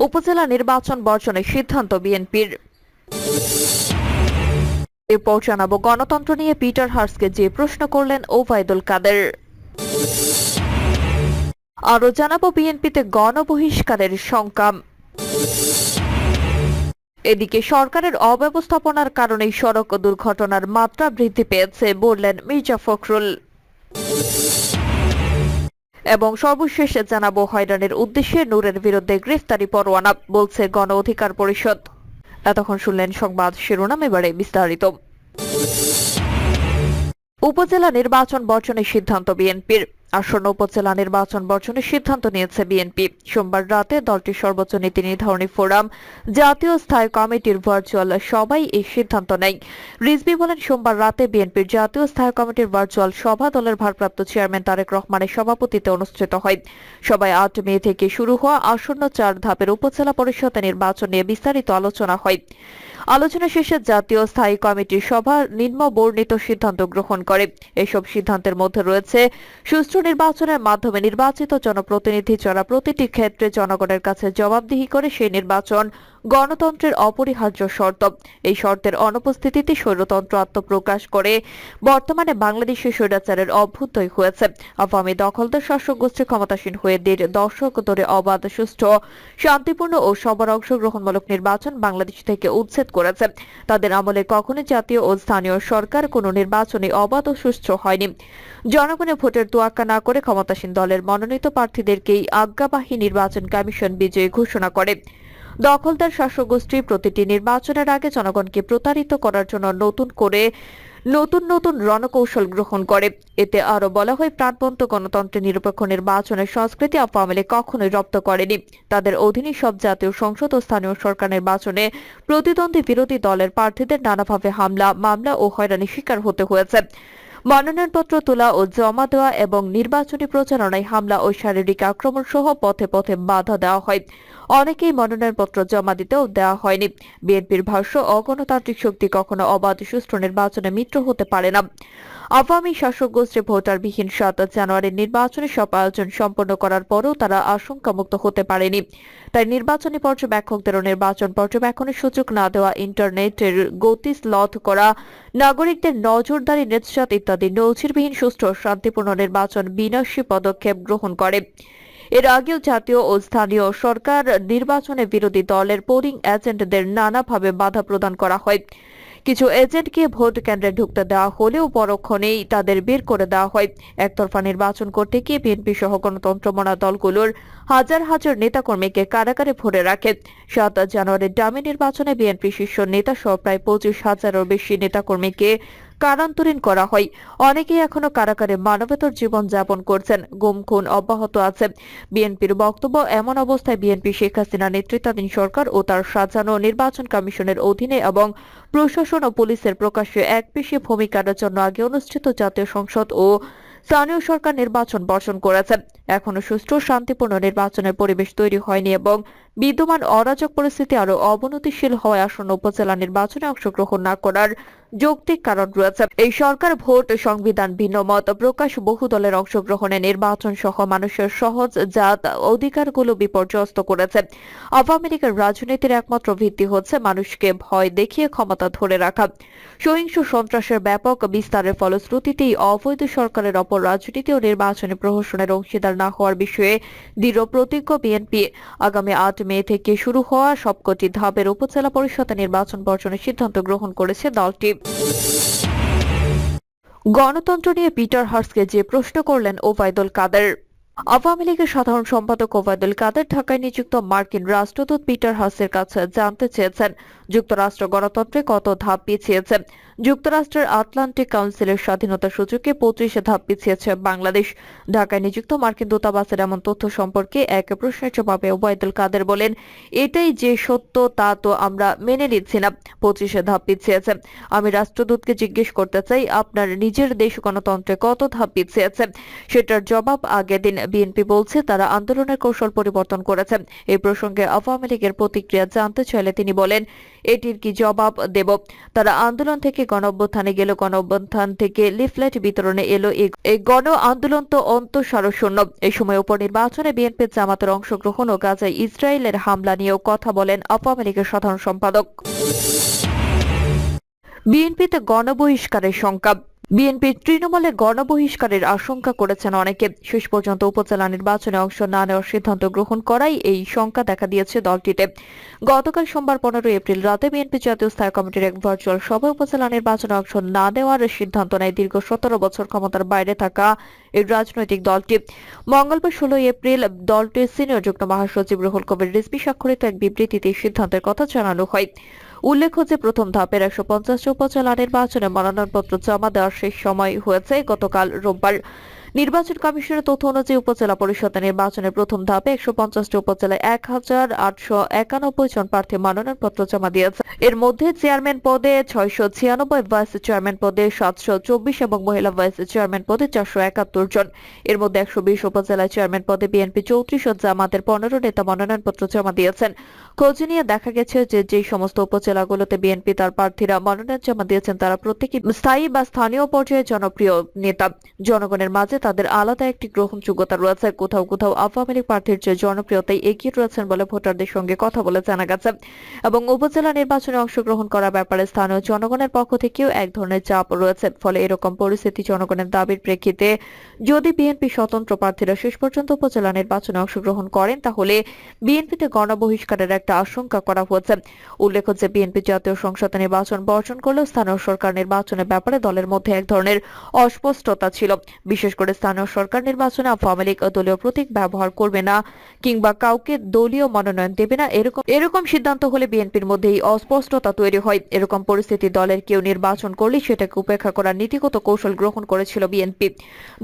উপজেলা নির্বাচন বর্জনের সিদ্ধান্ত বিএনপির। এরপর জানাব, গণতন্ত্র নিয়ে পিটার হার্সকে যে প্রশ্ন করলেন ওবায়দুল কাদের। আরও জানাব, বিএনপিতে গণবহিষ্কারের শঙ্কা। এদিকে সরকারের অব্যবস্থাপনার কারণে সড়ক দুর্ঘটনার মাত্রা বৃদ্ধি পেয়েছে বললেন মির্জা ফখরুল। এবং সর্বশেষে জানাব হয়রানির উদ্দেশ্যে নূরের বিরুদ্ধে গ্রেফতারি পরোয়ানা, বলছে গণ অধিকার পরিষদ। এতক্ষণ শুনলেন সংবাদ শিরোনাম, এবারে বিস্তারিত। উপজেলা নির্বাচন বর্জনের সিদ্ধান্ত বিএনপির। আসন্ন উপজেলা নির্বাচন বর্জনের সিদ্ধান্ত নিয়েছে বিএনপি। সোমবার রাতে দলটির সর্বোচ্চ নীতি নির্ধারণী ফোরাম, জাতীয় স্থায়ী কমিটির ভার্চুয়াল সবাই এই সিদ্ধান্ত নেয়। রিজভি বলেন, সোমবার রাতে বিএনপির জাতীয় স্থায়ী কমিটির ভার্চুয়াল সভা দলের ভারপ্রাপ্ত চেয়ারম্যান তারেক রহমানের সভাপতিত্বে অনুষ্ঠিত হয়। সবাই আট মে থেকে শুরু হওয়া আসন্ন চার ধাপের উপজেলা পরিষদ নির্বাচন নিয়ে বিস্তারিত আলোচনা হয়। আলোচনা শেষে জাতীয় স্থায়ী কমিটির সভা নিম্ন বর্ণিত সিদ্ধান্ত গ্রহণ করে। এসব সিদ্ধান্তের মধ্যে রয়েছে, সুষ্ঠু নির্বাচনের মাধ্যমে নির্বাচিত জনপ্রতিনিধি যারা প্রতিটি ক্ষেত্রে জনগণের কাছে জবাবদিহি করে সেই নির্বাচন গণতন্ত্রের অপরিহার্য শর্ত। এই শর্তের অনুপস্থিতিতে স্বৈরতন্ত্র আত্মপ্রকাশ করে বর্তমানে বাংলাদেশে স্বৈরাচারের অভ্যুদয় হয়েছে। আওয়ামী দখলদার শাসক গোষ্ঠী ক্ষমতাসীন হয়ে দেড় দশক ধরে অবাধ, সুষ্ঠু, শান্তিপূর্ণ ও সবার অংশগ্রহণমূলক নির্বাচন বাংলাদেশ থেকে উচ্ছেদ করেছে। তাদের আমলে কখনো জাতীয় ও স্থানীয় সরকার কোনো নির্বাচনে অবাধ ও সুষ্ঠু হয়নি। জনগণের ভোটের তোয়াক্কা না করে ক্ষমতাসীন দলের মনোনীত প্রার্থীদেরকেই আজ্ঞাবাহী নির্বাচন কমিশন বিজয়ী ঘোষণা করে। দখলদার শাসক গোষ্ঠী প্রতিটি নির্বাচনের আগে জনগণকে প্রতারিত করার জন্য নতুন করে নতুন নতুন রণকৌশল গ্রহণ করে। এতে আরও বলা হয়, প্রাণবন্ত গণতন্ত্রের নিরপেক্ষ নির্বাচনের সংস্কৃতি আওয়ামী লীগ কখনোই রপ্ত করেনি। তাদের অধীনে সব জাতীয় সংসদ ও স্থানীয় সরকার নির্বাচনে প্রতিদ্বন্দ্বী বিরোধী দলের প্রার্থীদের নানাভাবে হামলা, মামলা ও হয়রানি শিকার হতে হয়েছে। মনোনয়নপত্র তোলা ও জমা দেওয়া এবং নির্বাচনী প্রচারণায় হামলা ও শারীরিক আক্রমণ সহ পথে পথে বাধা দেওয়া হয়। অনেকেই মনোনয়নপত্র জমা দিতেও দেওয়া হয়নি। বিএনপির ভাষ্য, অগণতান্ত্রিক শক্তি কখনো অবাধ, সুষ্ঠু নির্বাচনে মিত্র হতে পারে না। আওয়ামী শাসক গোষ্ঠী ভোটারবিহীন সাত জানুয়ারির নির্বাচনে সব আয়োজন সম্পন্ন করার পরও তারা আশঙ্কামুক্ত হতে পারেনি। তাই নির্বাচনী পর্যবেক্ষকদেরও নির্বাচন পর্যবেক্ষণের সুযোগ না দেওয়া, ইন্টারনেটের গতি স্লথ করা, নাগরিকদের নজরদারি নেতসাত ইত্যাদি নজিরবিহীন, সুষ্ঠু শান্তিপূর্ণ নির্বাচন বিনাশী পদক্ষেপ গ্রহণ করে। এর আগেও জাতীয় ও স্থানীয় সরকার নির্বাচনে বিরোধী দলের পোলিং এজেন্টদের নানাভাবে বাধা প্রদান করা হয়। কিছু এজেন্টকে ভোট কেন্দ্রে ঢুকতে দেওয়া হলেও পরক্ষণেই তাদের বের করে দেওয়া হয়। একতরফা নির্বাচন করতে গিয়ে বিএনপি সহ গণতন্ত্র মনা দলগুলোর হাজার হাজার নেতাকর্মীকে কারাগারে ভরে রাখে। সাত জানুয়ারির ডামি নির্বাচনে বিএনপি শীর্ষ নেতা সহ প্রায় পঁচিশ হাজারেরও বেশি নেতাকর্মীকে কারান্তরীণ করা হয়। অনেকেই এখনও কারাগারে মানবেতর জীবন যাপন করছেন, গুম, খুন অব্যাহত আছে। বিএনপির বক্তব্য, এমন অবস্থায় বিএনপি শেখ হাসিনা নেতৃত্বাধীন সরকার ও তার সাজানো নির্বাচন কমিশনের অধীনে এবং প্রশাসন ও পুলিশের প্রকাশ্যে একপেশে ভূমিকার জন্য আগে অনুষ্ঠিত জাতীয় সংসদ ও স্থানীয় সরকার নির্বাচন বর্ষণ করেছে। এখনও সুষ্ঠু, শান্তিপূর্ণ নির্বাচনের পরিবেশ তৈরি হয়নি এবং বিদ্যমান অরাজক পরিস্থিতি আরও অবনতিশীল হওয়ায় আসন্ন উপজেলা নির্বাচনে অংশগ্রহণ না করার যৌক্তিক কারণ রয়েছে। এই সরকার ভোট সংবিধান ভিন্ন মত প্রকাশ বহু দলের অংশগ্রহণে নির্বাচন সহ মানুষের সহজ জাত অধিকারগুলো বিপর্যস্ত করেছে। আওয়ামী লীগের রাজনীতির একমাত্র ভিত্তি হচ্ছে মানুষকে ভয় দেখিয়ে ক্ষমতা ধরে রাখা। সহিংস সন্ত্রাসের ব্যাপক বিস্তারের ফলশ্রুতিতেই অবৈধ সরকারের অপর রাজনীতি ও নির্বাচনী প্রহসনের অংশীদার না হওয়ার বিষয়ে দৃঢ় প্রতিজ্ঞ বিএনপি। আগামী আট মে থেকে শুরু হওয়া সবকটি ধাপের উপজেলা পরিষদ নির্বাচন বর্জনের সিদ্ধান্ত গ্রহণ করেছে দলটি। গণতন্ত্র নিয়ে পিটার হার্সকে যে প্রশ্ন করলেন ওবায়দুল কাদের। আওয়ামী লীগের সাধারণ সম্পাদক ওবায়দুল কাদের ঢাকায় নিযুক্ত মার্কিন রাষ্ট্রদূত পিটার হার্সের কাছে জানতে চেয়েছেন। যুক্তরাষ্ট্র গণতন্ত্রে কত ধাপ পিছিয়েছে? যুক্তরাষ্ট্রের আটলান্টিক কাউন্সিলের স্বাধীনতা সূচকে পঁচিশে ধাপ পিছিয়েছে বাংলাদেশ। ঢাকায় নিযুক্ত মার্কিন দূতাবাসের এমন তথ্য সম্পর্কে এক প্রশ্নের জবাবে ওবায়দুল কাদের বলেন, এটাই যে সত্য, তা তো আমরা মেনে নিচ্ছি না। পঁচিশে ধাপ পিছিয়েছে। আমি রাষ্ট্রদূতকে জিজ্ঞেস করতে চাই, আপনার নিজের দেশ গণতন্ত্রে কত ধাপ পিছিয়েছে? সেটার জবাব আগের দিন বিএনপি বলছে তারা আন্দোলনের কৌশল পরিবর্তন করেছে। এই প্রসঙ্গে আওয়ামী লীগের প্রতিক্রিয়া জানতে চাইলে তিনি বলেন, এটির কি জবাব দেব? তারা আন্দোলন থেকে গণ অভ্যুত্থানে গেল গণ অভ্যুত্থান থেকে লিফলেট বিতরণে এলো। এই- গণ আন্দোলন তো অন্তঃসারশূন্য এই সময় উপনির্বাচনে বিএনপি জামাতের অংশগ্রহণ ও গাজায় ইসরায়েলের হামলা নিয়েও কথা বলেন আওয়ামী লীগের সাধারণ সম্পাদক। বিএনপিতে গণবহিষ্কারের শঙ্কা বিএনপি তৃণমূলে গণবহিষ্কারের আশঙ্কা করেছেন অনেকে। শেষ পর্যন্ত উপজেলা নির্বাচনে অংশ না নেওয়ার সিদ্ধান্ত গ্রহণ করাই এই শঙ্কা দেখা দিয়েছে দলটিতে। গতকাল সোমবার পনেরোই এপ্রিল রাতে বিএনপি জাতীয় স্থায়ী কমিটির এক ভার্চুয়াল সভায় উপজেলা নির্বাচনে অংশ না নেওয়ার সিদ্ধান্ত নেয় দীর্ঘ সতেরো বছর ক্ষমতার বাইরে থাকা এই রাজনৈতিক দলটি। মঙ্গলবার ষোলোই এপ্রিল দলটির সিনিয়র যুগ্ম মহাসচিব রুহুল কবির রিজভি স্বাক্ষরিত এক বিবৃতিতে সিদ্ধান্তের কথা জানানো হয়। উল্লেখ্য যে, প্রথম ধাপের একশো পঞ্চাশ উপজেলা নির্বাচনে মনোনয়নপত্র জমা দেওয়ার শেষ সময় হয়েছে গতকাল রোববার। নির্বাচন কমিশনের তথ্য অনুযায়ী উপজেলা পরিষদ নির্বাচনের প্রথম ধাপে একশো পঞ্চাশটি উপজেলায় এক হাজার আটশো একানব্বই জন প্রার্থী মনোনয়নপত্র জমা দিয়েছে। এর মধ্যে চেয়ারম্যান পদে ছয়শো ছিয়ানব্বই, ভাইস চেয়ারম্যান পদে সাতশো চব্বিশ এবং মহিলা ভাইস চেয়ারম্যান পদে চারশো একাত্তর জন। এর মধ্যে একশো বিশ উপজেলায় চেয়ারম্যান পদে বিএনপি চৌত্রিশ ও জামাতের পনেরো নেতা মনোনয়নপত্র জমা দিয়েছেন। খোঁজ নিয়ে দেখা গেছে যে যে সমস্ত উপজেলাগুলোতে বিএনপি তার প্রার্থীরা মনোনয়ন জমা দিয়েছেন, তারা প্রত্যেকেই স্থায়ী বা স্থানীয় পর্যায়ে জনপ্রিয় নেতা। জনগণের মাঝে তাদের আলাদা একটি গ্রহণযোগ্যতা রয়েছে। কোথাও কোথাও আওয়ামী লীগ প্রার্থীর চেয়ে জনপ্রিয়তায় এগিয়ে রয়েছেন বলে ভোটারদের সঙ্গে কথা বলে জানা গেছে। এবং উপজেলা নির্বাচনে অংশগ্রহণ করার ব্যাপারে স্থানীয় জনগণের পক্ষ থেকেও এক ধরনের চাপ রয়েছে। ফলে এরকম পরিস্থিতি জনগণের দাবির প্রেক্ষিতে যদি বিএনপি স্বতন্ত্র প্রার্থীরা শেষ পর্যন্ত উপজেলা নির্বাচনে অংশগ্রহণ করেন, তাহলে বিএনপিতে গণবহিষ্কারের একটা আশঙ্কা করা হয়েছে উল্লেখ্য যে বিএনপি জাতীয় সংসদে নির্বাচন বর্জন করলেও স্থানীয় সরকার নির্বাচনের ব্যাপারে দলের মধ্যে এক ধরনের অস্পষ্টতা ছিল। বিশেষ করে স্থানীয় সরকার নির্বাচনে আওয়ামী লীগ দলীয় প্রতীক ব্যবহার করবে না কিংবা কাউকে দলীয় মনোনয়ন দেবে না, এরকম এরকম সিদ্ধান্ত হলে বিএনপির মধ্যে এই অস্পষ্টতা তৈরি হয়। এরকম পরিস্থিতি দলের কেউ নির্বাচন করলে সেটাকে উপেক্ষা করার নীতিগত কৌশল গ্রহণ করেছিল বিএনপি।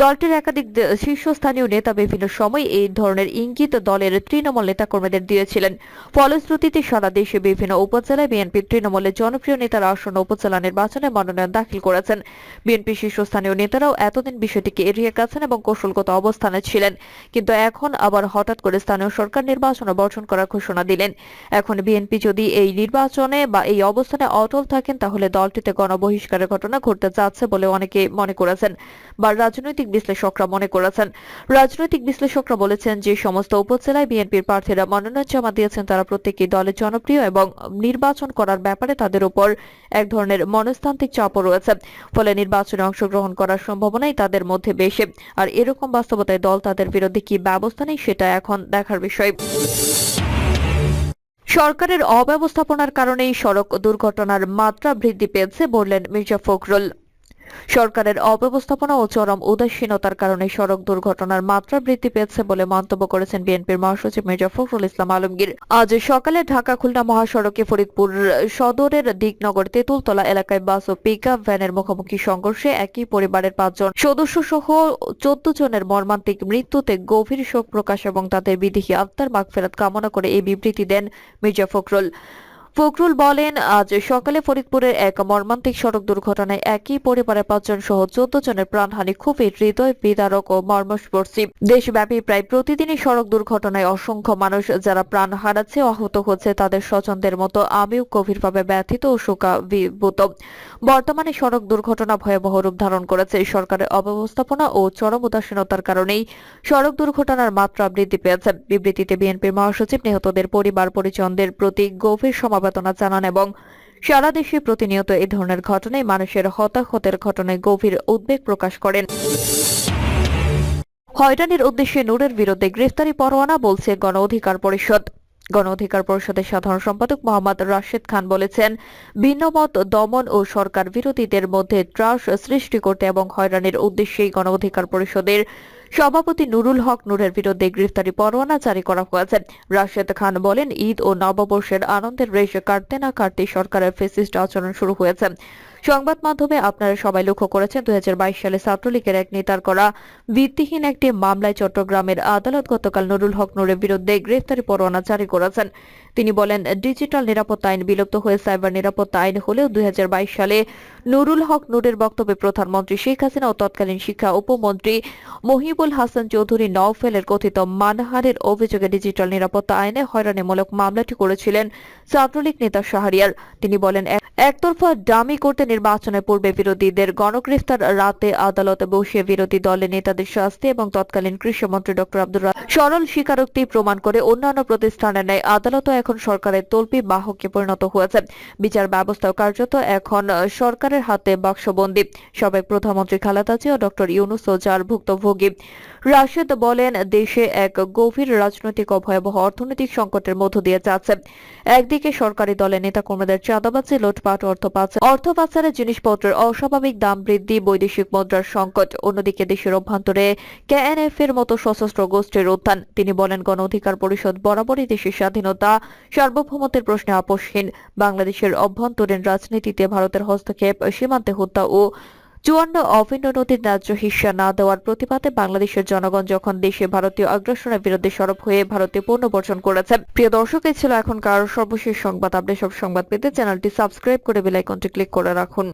দলটির একাধিক শীর্ষস্থানীয় নেতা বিভিন্ন সময় এই ধরনের ইঙ্গিত দলের তৃণমূল নেতাকর্মীদের দিয়েছিলেন। ফলশ্রুতিতে সারা দেশে বিভিন্ন উপজেলায় বিএনপি তৃণমূলের জনপ্রিয় নেতারা আসন্ন উপজেলা নির্বাচনে মনোনয়ন দাখিল করেছেন। বিএনপি শীর্ষস্থানীয় নেতারাও এতদিন বিষয়টিকে এড়িয়ে গেছেন এবং কৌশলগত অবস্থানে ছিলেন। কিন্তু এখন আবার হঠাৎ করে স্থানীয় সরকার নির্বাচনে বর্জন করার ঘোষণা দিলেন। এখন বিএনপি যদি এই নির্বাচনে বা এই অবস্থানে অটল থাকেন, তাহলে দলটিতে গণবহিষ্কারের ঘটনা ঘটতে যাচ্ছে বলে অনেকে মনে করেছেন বা রাজনৈতিক বিশ্লেষকরা মনে করেছেন। রাজনৈতিক বিশ্লেষকরা বলেছেন যে সমস্ত উপজেলায় বিএনপির প্রার্থীরা মনোনয়ন জমা দিয়েছেন, তারা প্রত্যেকেই দলের জনপ্রিয় এবং নির্বাচন করার ব্যাপারে তাদের উপর এক ধরনের মনস্তান্ত্রিক চাপও রয়েছে। ফলে নির্বাচনে অংশগ্রহণ করার সম্ভাবনাই তাদের মধ্যে বেশি। আর এরকম বাস্তবতায় দল তাদের বিরুদ্ধে কি ব্যবস্থা নেই, সেটা এখন দেখার বিষয়। সরকারের অব্যবস্থাপনার কারণেই সড়ক দুর্ঘটনার মাত্রা বৃদ্ধি পেয়েছে, বললেন মির্জা ফখরুল। সরকারের অব্যবস্থাপনা ও চরম উদাসীনতার কারণে সড়ক দুর্ঘটনার মাত্রা বৃদ্ধি পেয়েছে বলে মন্তব্য করেছেন বিএনপির মহাসচিব মির্জা ফখরুল ইসলাম আলমগীর। আজ সকালে ঢাকা খুলনা মহাসড়কে ফরিদপুর সদরের দিকনগর তেঁতুলতলা এলাকায় বাস ও পিক ভ্যানের মুখোমুখি সংঘর্ষে একই পরিবারের পাঁচজন সদস্য সহ চোদ্দ জনের মর্মান্তিক মৃত্যুতে গভীর শোক প্রকাশ এবং তাদের বিদেহী আত্মার মাগফেরাত কামনা করে এই বিবৃতি দেন মির্জা ফখরুল। ফখরুল বলেন, আজ সকালে ফরিদপুরের এক মর্মান্তিক সড়ক দুর্ঘটনায় একই পরিবারের পাঁচজন সহ চোদ্দ জনের প্রাণহানি, খুবই হৃদয় বিদারক ও মর্মস্পর্শী। দেশব্যাপী প্রায় প্রতিদিনই সড়ক দুর্ঘটনায় অসংখ্য মানুষ যারা প্রাণ হারাচ্ছে, আহত হচ্ছে, তাদের স্বজনদের মতো আমিও গভীরভাবে ব্যথিত ও শোকাভিভূত বর্তমানে সড়ক দুর্ঘটনা ভয়াবহ রূপ ধারণ করেছে। সরকারের অব্যবস্থাপনা ও চরম উদাসীনতার কারণেই সড়ক দুর্ঘটনার মাত্রা বৃদ্ধি পেয়েছে। বিবৃতিতে বিএনপির মহাসচিব নিহতদের পরিবার পরিজনদের প্রতি গভীর সমবেদনা জানান এবং সারা দেশে প্রতিনিয়ত এই ধরনের ঘটনায় মানুষের হতাহতের ঘটনায় গভীর উদ্বেগ প্রকাশ করেন। হয়রানির উদ্দেশ্যে নূরের বিরুদ্ধে গ্রেফতারি পরোয়ানা বলছে গণ অধিকার পরিষদ। গণ অধিকার পরিষদের সাধারণ সম্পাদক মোহাম্মদ রাশেদ খান বলেছেন ভিন্নমত দমন ও সরকার বিরোধীদের মধ্যে ত্রাস সৃষ্টি করতে এবং হয়রানির উদ্দেশ্যেই গণ অধিকার পরিষদের সভাপতি নুরুল হক নূরের বিরুদ্ধে গ্রেফতারি পরোয়ানা জারি করা হয়েছে। রাশেদ খান বলেন, ঈদ ও নববর্ষের আনন্দের রেশ কাটতে না কাটতে সরকারের ফেসিস্ট আচরণ শুরু হয়েছে। সংবাদ মাধ্যমে আপনারা সবাই লক্ষ্য করেছেন, দুই হাজার বাইশ সালে ছাত্রলীগের এক নেতার করা ভিত্তিহীন একটি মামলায় চট্টগ্রামের আদালত গতকাল নুরুল হক নুরের বিরুদ্ধে গ্রেফতারি পরোয়ানা জারি করেছেন। তিনি বলেন, ডিজিটাল নিরাপত্তা আইন বিলুপ্ত হয়ে সাইবার নিরাপত্তা আইন হলেও দুই হাজার বাইশ সালে নুরুল হক নুরের বক্তব্যে প্রধানমন্ত্রী শেখ হাসিনা ও তৎকালীন শিক্ষা উপমন্ত্রী মহিবুল হাসান চৌধুরী নওফেলের কথিত মানহারের অভিযোগে ডিজিটাল নিরাপত্তা আইনে হয়রানিমূলক মামলাটি করেছিলেন ছাত্রলীগ নেতা শাহরিয়ার। তিনি বলেন, একতরফা ডামি করতে নির্বাচনের পূর্বে বিরোধীদের গণগ্রেফতার, রাতে আদালতে বসিয়ে বিরোধী দলের নেতাদের শাস্তি এবং তৎকালীন কৃষিমন্ত্রী ডক্টর আব্দুর সরল স্বীকারোক্তি প্রমাণ করে অন্যান্য প্রতিষ্ঠানের ন্যায় আদালতও এখন সরকারের তল্পি বাহকে পরিণত হয়েছে। বিচার ব্যবস্থাও কার্যত এখন সরকারের হাতে বাক্সবন্দি। সাবেক প্রধানমন্ত্রী খালেদা জিয়া, ডক্টর ইউনুস যার ভুক্তভোগী। রাশেদ বলেন, দেশে এক গভীর রাজনৈতিক ও ভয়াবহ অর্থনৈতিক সংকটের মধ্য দিয়ে যাচ্ছে। একদিকে সরকারি দলের নেতাকর্মীদের চাঁদাবাজি, লুটপাট, অর্থ পাচার অর্থ পাচারের জিনিসপত্রের অস্বাভাবিক দাম বৃদ্ধি, বৈদেশিক মুদ্রার সংকট। অন্যদিকে দেশের অভ্যন্তরে কেএনএফ এর মতো সশস্ত্র গোষ্ঠীর উত্থান। তিনি বলেন, গণ অধিকার পরিষদ বরাবরই দেশের স্বাধীনতা সার্বভৌমত্বের প্রশ্নে আপোষহীন। বাংলাদেশের অভ্যন্তরীণ রাজনীতিতে ভারতের হস্তক্ষেপ, সীমান্তে হত্যা ও চুয়ান্ন অভিন্ন নদীর ন্যায্য হিস্সা না দেওয়ার প্রতিবাদে বাংলাদেশের জনগণ যখন দেশে ভারতীয় আগ্রাসনের বিরুদ্ধে সরব হয়ে ভারতীয় পণ্য বর্জন করেছে। প্রিয় দর্শক এই ছিল এখনকার সর্বশেষ সংবাদ। আপনি সব সংবাদ পেতে চ্যানেলটি সাবস্ক্রাইব করে বেলাইকনটি ক্লিক করে রাখুন।